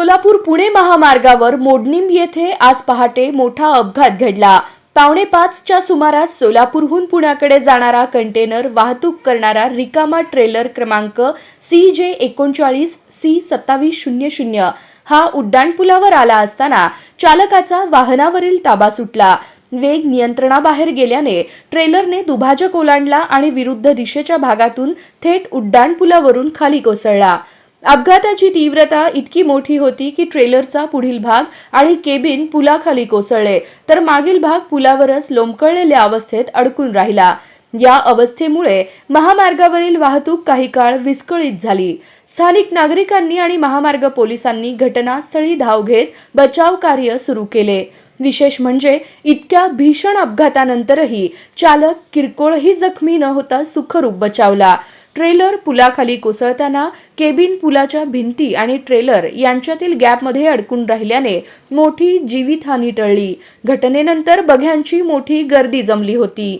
सोलापूर पुणे महामार्गावर मोडनिम येथे आज पहाटे मोठा अपघात घडला. पावणे पाचच्या सुमारास सोलापूरहून पुण्याकडे जाणारा कंटेनर वाहतूक करणारा रिकामा ट्रेलर क्रमांक सी जे एकोणचाळीस सी सत्तावीस शून्य शून्य हा उड्डाणपुलावर आला असताना चालकाचा वाहनावरील ताबा सुटला. वेग नियंत्रणाबाहेर गेल्याने ट्रेलरने दुभाजक ओलांडला आणि विरुद्ध दिशेच्या भागातून थेट उड्डाणपुलावरून खाली कोसळला. अपघाताची तीव्रता इतकी मोठी होती की ट्रेलरचा पुढील भाग आणि केबिन पुलाखाली कोसळले. तर मागील भाग पुलावरच लोंबकळलेल्या अवस्थेत अडकून राहिला. या अवस्थेमुळे महामार्गावरील वाहतूक काही काळ विस्कळीत झाली. स्थानिक नागरिकांनी आणि महामार्ग पोलिसांनी घटनास्थळी धाव घेत बचाव कार्य सुरू केले. विशेष म्हणजे इतक्या भीषण अपघातानंतरही चालक किरकोळही जखमी न होता सुखरूप बचावला. ट्रेलर पुलाखाली कोसळताना केबिन पुलाच्या भिंती आणि ट्रेलर यांच्यातील गॅपमध्ये अडकून राहिल्याने मोठी जीवितहानी टळली. घटनेनंतर बघ्यांची मोठी गर्दी जमली होती.